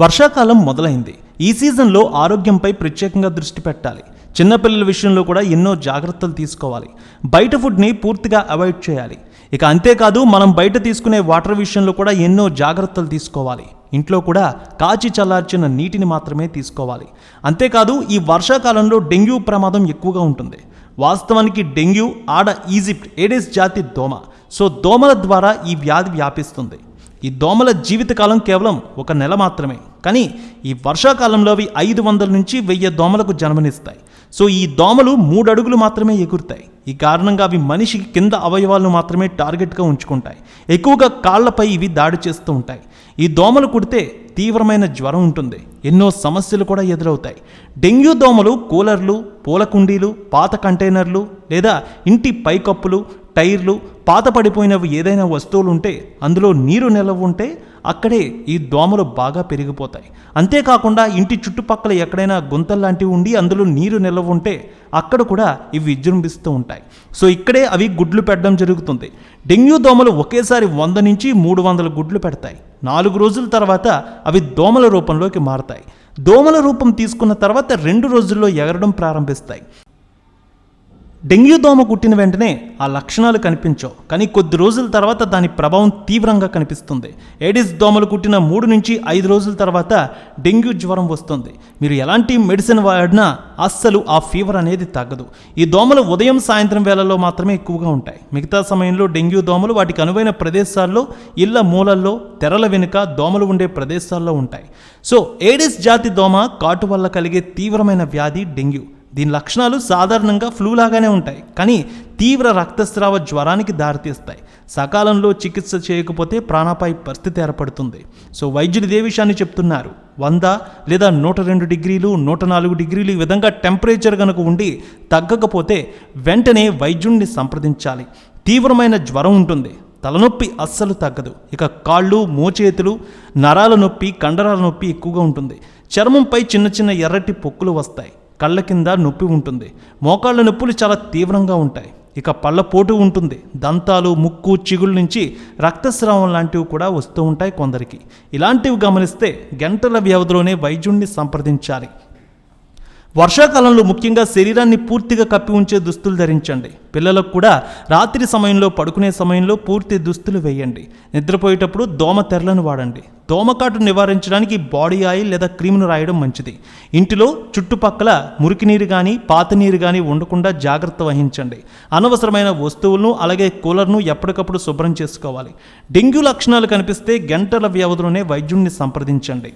వర్షాకాలం మొదలైంది. ఈ సీజన్లో ఆరోగ్యంపై ప్రత్యేకంగా దృష్టి పెట్టాలి. చిన్నపిల్లల విషయంలో కూడా ఎన్నో జాగ్రత్తలు తీసుకోవాలి. బయట ఫుడ్ని పూర్తిగా అవాయిడ్ చేయాలి. ఇక అంతేకాదు మనం బయట తీసుకునే వాటర్ విషయంలో కూడా ఎన్నో జాగ్రత్తలు తీసుకోవాలి. ఇంట్లో కూడా కాచి చల్లార్చిన నీటిని మాత్రమే తీసుకోవాలి. అంతేకాదు ఈ వర్షాకాలంలో డెంగ్యూ ప్రమాదం ఎక్కువగా ఉంటుంది. వాస్తవానికి డెంగ్యూ ఆడ ఈజిప్ట్ ఏడేస్ జాతి దోమ. సో దోమల ద్వారా ఈ వ్యాధి వ్యాపిస్తుంది. ఈ దోమల జీవితకాలం కేవలం ఒక నెల మాత్రమే. కానీ ఈ వర్షాకాలంలో అవి ఐదు వందల నుంచి వెయ్యి దోమలకు జన్మనిస్తాయి. సో ఈ దోమలు మూడు అడుగులు మాత్రమే ఎగురుతాయి. ఈ కారణంగా అవి మనిషికి కింద అవయవాలను మాత్రమే టార్గెట్గా ఉంచుకుంటాయి. ఎక్కువగా కాళ్ళపై ఇవి దాడి చేస్తూ ఉంటాయి. ఈ దోమలు కుడితే తీవ్రమైన జ్వరం ఉంటుంది. ఎన్నో సమస్యలు కూడా ఎదురవుతాయి. డెంగ్యూ దోమలు కూలర్లు పూల కుండీలు పాత కంటైనర్లు లేదా ఇంటి పైకప్పులు టైర్లు పాత పడిపోయినవి ఏదైనా వస్తువులు ఉంటే అందులో నీరు నిలవ ఉంటే అక్కడే ఈ దోమలు బాగా పెరిగిపోతాయి. అంతేకాకుండా ఇంటి చుట్టుపక్కల ఎక్కడైనా గుంతల్లాంటివి ఉండి అందులో నీరు నిలవ ఉంటే అక్కడ కూడా ఇవి విజృంభిస్తూ ఉంటాయి. సో ఇక్కడే అవి గుడ్లు పెట్టడం జరుగుతుంది. డెంగ్యూ దోమలు ఒకేసారి వంద నుంచి మూడు వందల గుడ్లు పెడతాయి. నాలుగు రోజుల తర్వాత అవి దోమల రూపంలోకి మారతాయి. దోమల రూపం తీసుకున్న తర్వాత రెండు రోజుల్లో ఎగరడం ప్రారంభిస్తాయి. డెంగ్యూ దోమ కుట్టిన వెంటనే ఆ లక్షణాలు కనిపించవు. కానీ కొద్ది రోజుల తర్వాత దాని ప్రభావం తీవ్రంగా కనిపిస్తుంది. ఏడిస్ దోమలు కుట్టిన మూడు నుంచి ఐదు రోజుల తర్వాత డెంగ్యూ జ్వరం వస్తుంది. మీరు ఎలాంటి మెడిసిన్ వాడినా అస్సలు ఆ ఫీవర్ అనేది తగ్గదు. ఈ దోమలు ఉదయం సాయంత్రం వేళల్లో మాత్రమే ఎక్కువగా ఉంటాయి. మిగతా సమయంలో డెంగ్యూ దోమలు వాటికి అనువైన ప్రదేశాల్లో ఇళ్ళ మూలల్లో తెరల వెనుక దోమలు ఉండే ప్రదేశాల్లో ఉంటాయి. సో ఏడిస్ జాతి దోమ కాటు వల్ల కలిగే తీవ్రమైన వ్యాధి డెంగ్యూ. దీని లక్షణాలు సాధారణంగా ఫ్లూ లాగానే ఉంటాయి. కానీ తీవ్ర రక్తస్రావ జ్వరానికి దారితీస్తాయి. సకాలంలో చికిత్స చేయకపోతే ప్రాణాపాయ పరిస్థితి ఏర్పడుతుంది. సో వైద్యులు ఇదే విషయాన్ని చెప్తున్నారు. వంద లేదా నూట రెండు డిగ్రీలు నూట నాలుగు డిగ్రీలు ఈ విధంగా టెంపరేచర్ కనుక ఉండి తగ్గకపోతే వెంటనే వైద్యుణ్ణి సంప్రదించాలి. తీవ్రమైన జ్వరం ఉంటుంది. తలనొప్పి అస్సలు తగ్గదు. ఇక కాళ్ళు మోచేతులు నరాల నొప్పి కండరాల నొప్పి ఎక్కువగా ఉంటుంది. చర్మంపై చిన్న చిన్న ఎర్రటి పొక్కులు వస్తాయి. కళ్ళ కింద నొప్పి ఉంటుంది. మోకాళ్ళ నొప్పులు చాలా తీవ్రంగా ఉంటాయి. ఇక పళ్ళపోటు ఉంటుంది. దంతాలు ముక్కు చిగుళ్ళ నుంచి రక్తస్రావం లాంటివి కూడా వస్తూ ఉంటాయి కొందరికి. ఇలాంటివి గమనిస్తే గంటల వ్యవధిలోనే వైద్యుణ్ణి సంప్రదించాలి. వర్షాకాలంలో ముఖ్యంగా శరీరాన్ని పూర్తిగా కప్పి ఉంచే దుస్తులు ధరించండి. పిల్లలకు కూడా రాత్రి సమయంలో పడుకునే సమయంలో పూర్తి దుస్తులు వేయండి. నిద్రపోయేటప్పుడు దోమ తెరలను వాడండి. దోమకాటు నివారించడానికి బాడీ ఆయిల్ లేదా క్రీమ్ను రాయడం మంచిది. ఇంటిలో చుట్టుపక్కల మురికి నీరు కానీ పాత నీరు కానీ ఉండకుండా జాగ్రత్త వహించండి. అనవసరమైన వస్తువులను అలాగే కూలర్ను ఎప్పటికప్పుడు శుభ్రం చేసుకోవాలి. డెంగ్యూ లక్షణాలు కనిపిస్తే గంటల వ్యవధిలోనే వైద్యుణ్ణి సంప్రదించండి.